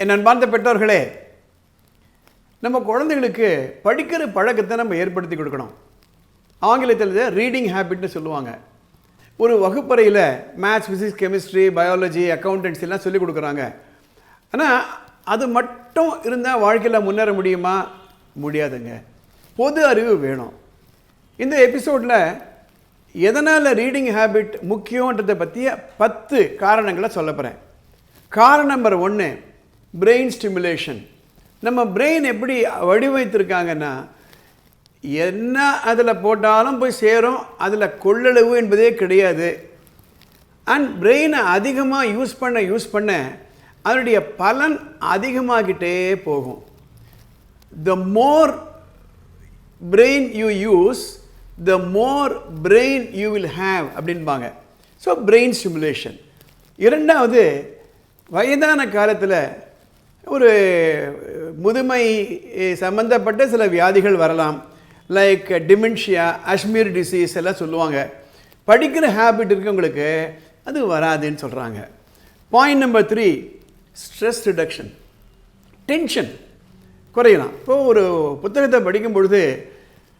என் அன்பார்ந்த பெற்றோர்களே நம்ம குழந்தைகளுக்கு படிக்கிற பழக்கத்தை நம்ம ஏற்படுத்தி கொடுக்கணும். ஆங்கிலத்தில் ரீடிங் ஹேபிட்னு சொல்லுவாங்க. ஒரு வகுப்பறையில் maths physics chemistry biology accountancy எல்லாம் சொல்லிக் கொடுக்குறாங்க. ஆனால் அது மட்டும் இருந்தால் வாழ்க்கையில் முன்னேற முடியுமா? முடியாதுங்க. பொது அறிவு வேணும். இந்த எபிசோடில் எதனால் ரீடிங் ஹேபிட் முக்கியன்றதை பற்றிய பத்து காரணங்களை சொல்ல போகிறேன் காரணம் நம்பர் ஒன்று பிரெயின் ஸ்டிமுலேஷன் நம்ம பிரெயின் எப்படி வடிவமைத்திருக்காங்கன்னா என்ன அதில் போட்டாலும் போய் சேரும் அதில் கொள்ளளவு என்பதே கிடையாது. அண்ட் பிரெயினை அதிகமாக யூஸ் பண்ண யூஸ் பண்ண அதனுடைய பலன் அதிகமாகிட்டே போகும். The more brain you use the more brain you will have அப்படின்பாங்க. ஸோ பிரெயின் ஸ்டிமுலேஷன் இரண்டாவது வயதான காலத்தில் ஒரு முதுமை சம்பந்தப்பட்ட சில வியாதிகள் வரலாம். லைக் டிமென்ஷியா அஷ்மீர் டிசீஸ் எல்லாம் சொல்லுவாங்க. படிக்கிற ஹேபிட் இருக்கவங்களுக்கு அது வராதுன்னு சொல்கிறாங்க point number three stress reduction tension குறையலாம். இப்போ ஒரு புத்தகத்தை படிக்கும் பொழுது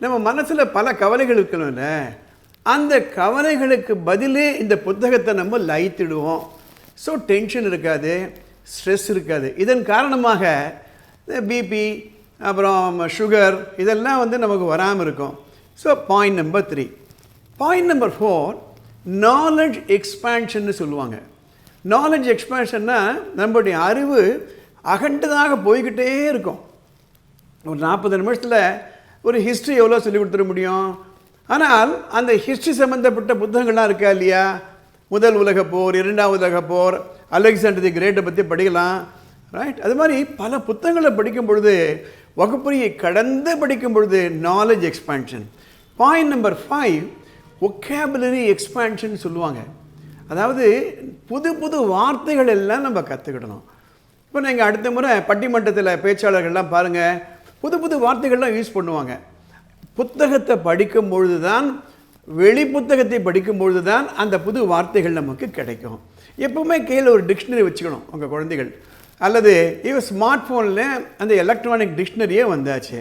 நம்ம மனசில் பல கவலைகள் இருக்கணும்ல. அந்த கவலைகளுக்கு பதிலே இந்த புத்தகத்தை நம்ம லைத்திடுவோம். ஸோ டென்ஷன் இருக்காது. ஸ்ட்ரெஸ் இருக்காது. இதன் காரணமாக பிபி அப்புறம் சுகர் இதெல்லாம் வந்து நமக்கு வராமல் இருக்கும். So point number three point number four knowledge எக்ஸ்பேன்ஷன்னு சொல்லுவாங்க. நாலெட்ஜ் எக்ஸ்பேன்ஷன்னா நம்மளுடைய அறிவு அகண்டதாக போய்கிட்டே இருக்கும். ஒரு நாற்பது நிமிஷத்தில் ஒரு ஹிஸ்ட்ரி எவ்வளோ சொல்லி கொடுத்துட முடியும்? ஆனால் அந்த ஹிஸ்ட்ரி சம்மந்தப்பட்ட புத்தகங்கள்லாம் இருக்கா இல்லையா? முதல் உலகப் போர் இரண்டாவது உலகப் போர் அலெக்சாண்டர் தி கிரேட்டை பற்றி படிக்கலாம் ரைட் அது மாதிரி பல புத்தகங்களை படிக்கும் பொழுது வகுப்பறையை கடந்து படிக்கும் பொழுது knowledge expansion point number five vocabulary expansion சொல்லுவாங்க. அதாவது புது புது வார்த்தைகள் எல்லாம் நம்ம கற்றுக்கிடணும் இப்போ நீங்கள் அடுத்த முறை பட்டிமன்றத்தில் பேச்சாளர்கள்லாம் பாருங்கள் புது புது வார்த்தைகள்லாம் யூஸ் பண்ணுவாங்க. புத்தகத்தை படிக்கும் பொழுது தான் வெளி புத்தகத்தை படிக்கும் பொழுது தான் அந்த புது வார்த்தைகள் நமக்கு கிடைக்கும். எப்பவுமே கையில் ஒரு டிக்ஷனரி வச்சுக்கணும் உங்கள் குழந்தைகள். அல்லது இப்போ ஸ்மார்ட் ஃபோனில் அந்த எலக்ட்ரானிக் டிக்ஷனரியே வந்தாச்சு.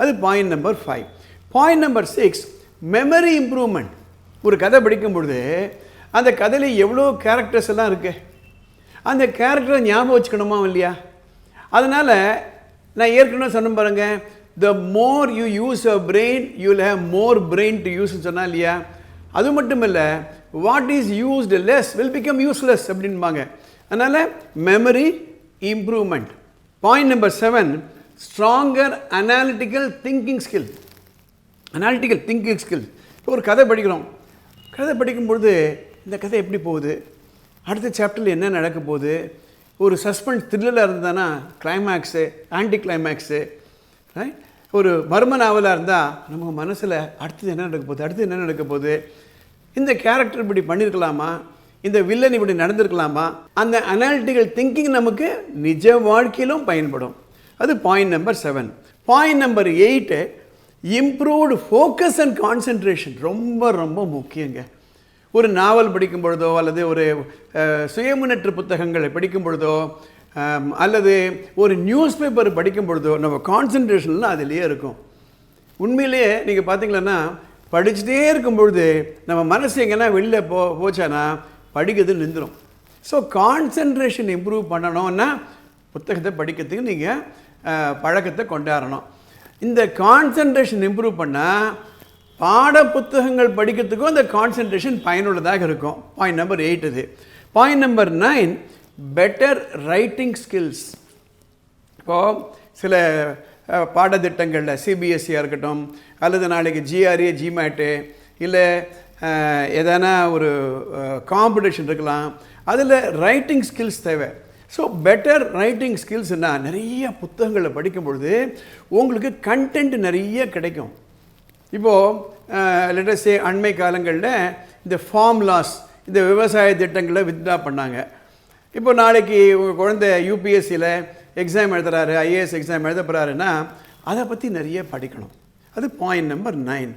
அது point number five point number six memory improvement ஒரு கதை படிக்கும் பொழுது அந்த கதையில் எவ்வளோ கேரக்டர்ஸ் எல்லாம் இருக்குது அந்த கேரக்டரை ஞாபகம் வச்சுக்கணுமா இல்லையா? அதனால் நான் ஏற்கனவே சொன்ன பாருங்கள் the more you use a brain you will have more brain to யூஸ்ன்னு சொன்னால் இல்லையா? அது மட்டும் இல்லை what is used less will become useless அப்படின்பாங்க. அதனால் memory improvement point number seven stronger analytical thinking skill analytical thinking skill இப்போ ஒரு கதை படிக்கிறோம். கதை படிக்கும் பொழுது இந்த கதை எப்படி போகுது? அடுத்த சாப்டரில் என்ன நடக்க போகுது? ஒரு சஸ்பென்ஸ் த்ரில்லராக இருந்ததுன்னா கிளைமேக்ஸு ஆன்டி கிளைமேக்ஸு ரைட் ஒரு மர்ம நாவலாக இருந்தால் நம்ம மனசில் அடுத்தது என்ன நடக்க போகுது? அடுத்து என்ன நடக்க போகுது? இந்த கேரக்டர் இப்படி பண்ணியிருக்கலாமா இந்த வில்லன் இப்படி நடந்திருக்கலாமா? அந்த அனாலிட்டிக்கல் திங்கிங் நமக்கு நிஜ வாழ்க்கையிலும் பயன்படும். அது point number seven point number eight improved focus and concentration ரொம்ப ரொம்ப முக்கியங்க. ஒரு நாவல் படிக்கும் பொழுதோ அல்லது ஒரு சுயமுன்னற்ற புத்தகங்களை படிக்கும் பொழுதோ அல்லது ஒரு நியூஸ் பேப்பர் படிக்கும் பொழுதோ நம்ம கான்சன்ட்ரேஷன்லாம் அதுலேயே இருக்கும். உண்மையிலேயே நீங்கள் பார்த்தீங்களன்னா படிச்சுட்டே இருக்கும் பொழுது நம்ம மனசு எங்கன்னா வெளியில் போ போச்சானா படிக்கிறது நின்றுடும் ஸோ கான்சன்ட்ரேஷன் இம்ப்ரூவ் பண்ணணும்னா புத்தகத்தை படிக்கிறதுக்கு நீங்கள் பழக்கத்தை கொண்டாடணும். இந்த கான்சன்ட்ரேஷன் இம்ப்ரூவ் பண்ணால் பாட புத்தகங்கள் படிக்கிறதுக்கும் அந்த கான்சன்ட்ரேஷன் பயனுள்ளதாக இருக்கும். பாயிண்ட் நம்பர் எயிட் இது. Point number nine better writing skills இப்போது சில பாடத்திட்டங்களில் சிபிஎஸ்சியாக இருக்கட்டும் அல்லது நாளைக்கு ஜிஆர்ஏ ஜிமேட்டு இல்லை எதனா ஒரு காம்படிஷன் இருக்கலாம் அதில் ரைட்டிங் ஸ்கில்ஸ் தேவை. ஸோ பெட்டர் ரைட்டிங் ஸ்கில்ஸ்னால் நிறைய புத்தகங்களை படிக்கும் பொழுது உங்களுக்கு கண்டென்ட் நிறைய கிடைக்கும். இப்போது லெட்டஸ்டே அண்மை காலங்களில் இந்த ஃபார்ம் லாஸ் இந்த விவசாய திட்டங்களை வித்ரா பண்ணாங்க. இப்போ நாளைக்கு உங்கள் குழந்தை யூபிஎஸ்சியில் எக்ஸாம் எழுதுறாரு ஐஏஎஸ் எக்ஸாம் எழுத போகிறாருன்னா அதை பற்றி நிறைய படிக்கணும். அது point number nine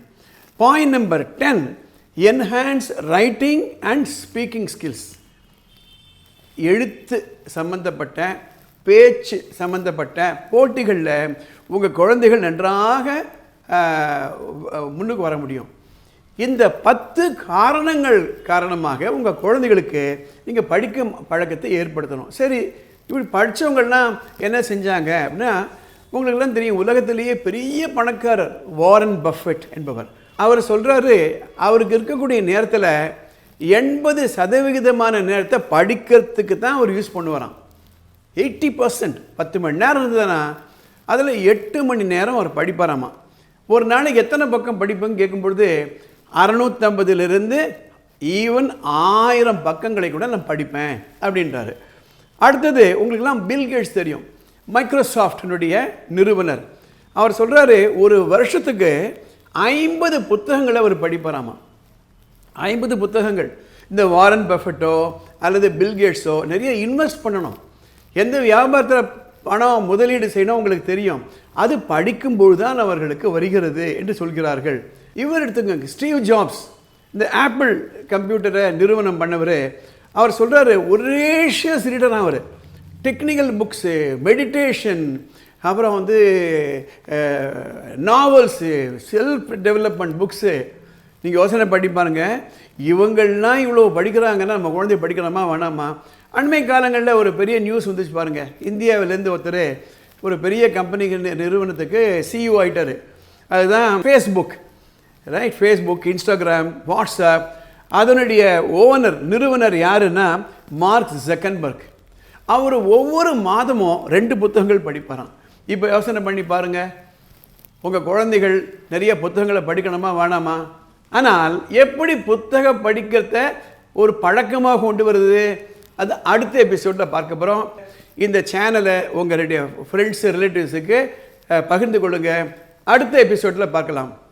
point number ten enhance writing and speaking skills எழுத்து சம்பந்தப்பட்ட பேச்சு சம்பந்தப்பட்ட போட்டிகளில் உங்கள் குழந்தைகள் நன்றாக முன்னுக்கு வர முடியும். இந்த பத்து காரணங்கள் காரணமாக உங்கள் குழந்தைகளுக்கு நீங்கள் படிக்கும் பழக்கத்தை ஏற்படுத்தணும். சரி இப்படி படித்தவங்கள்லாம் என்ன செஞ்சாங்க அப்படின்னா உங்களுக்கெல்லாம் தெரியும் உலகத்திலேயே பெரிய பணக்காரர் வாரன் பஃபெட் என்பவர். அவர் சொல்கிறாரு அவருக்கு இருக்கக்கூடிய நேரத்தில் எண்பது சதவிகிதமான நேரத்தை படிக்கிறதுக்கு தான் அவர் யூஸ் பண்ணுவாராம். எயிட்டி பர்சன்ட் பத்து மணி நேரம் இருந்ததுன்னா அதில் எட்டு மணி நேரம் அவர் படிப்பாராமா. ஒரு நாளைக்கு எத்தனை பக்கம் படிப்புன்னு கேட்கும்பொழுது அறநூற்றம்பதுலேருந்து ஈவன் ஆயிரம் பக்கங்களை கூட நான் படிப்பேன் அப்படின்றாரு. அடுத்தது உங்களுக்கெல்லாம் பில்கேட்ஸ் தெரியும். மைக்ரோசாஃப்டினுடைய நிறுவனர். அவர் சொல்கிறாரு ஒரு வருஷத்துக்கு ஐம்பது புத்தகங்களை அவர் படிப்பாராமா? ஐம்பது புத்தகங்கள். இந்த வாரன் பஃபட்டோ அல்லது பில்கேட்ஸோ நிறைய இன்வெஸ்ட் பண்ணணும். எந்த வியாபாரத்தில் பணம் முதலீடு செய்யணும் உங்களுக்கு தெரியும். அது படிக்கும்போது தான் அவர்களுக்கு வருகிறது என்று சொல்கிறார்கள். இவர் எடுத்துக்கோங்க ஸ்டீவ் ஜாப்ஸ் இந்த ஆப்பிள் கம்ப்யூட்டரை நிறுவனம் பண்ணவர் அவர் சொல்கிறாரு ஒரேஷியஸ் ரீடர் அவர். டெக்னிக்கல் புக்ஸு மெடிடேஷன் அப்புறம் வந்து நாவல்ஸு செல்ஃப் டெவலப்மெண்ட் புக்ஸு நீங்கள் யோசனை பண்ணி பாருங்கள் இவங்கள்லாம் இவ்வளோ படிக்கிறாங்கன்னா நம்ம குழந்தைய படிக்கலாமா வேணாமா? அண்மை காலங்களில் ஒரு பெரிய நியூஸ் வந்துச்சு பாருங்கள் இந்தியாவிலேருந்து ஒருத்தர் ஒரு பெரிய கம்பெனி நிறுவனத்துக்கு சிஇஓ ஆகிட்டார் அதுதான் Facebook right Facebook Instagram WhatsApp அதனுடைய ஓனர் நிறுவனர் யாருன்னா மார்க் ஜக்கன்பர்க் அவர் ஒவ்வொரு மாதமும் ரெண்டு புத்தகங்கள் படிப்பாராம். இப்போ யோசனை பண்ணி பாருங்கள் உங்கள் குழந்தைகள் நிறைய புத்தகங்களை படிக்கணுமா வேணாமா? ஆனால் எப்படி புத்தகம் படிக்கிறத ஒரு பழக்கமாக கொண்டு வருது? அது அடுத்த எபிசோடில் பார்க்க போகிறோம் இந்த சேனலை உங்களுடைய ஃப்ரெண்ட்ஸு ரிலேட்டிவ்ஸுக்கு பகிர்ந்து கொள்ளுங்கள் அடுத்த எபிசோடில் பார்க்கலாம்.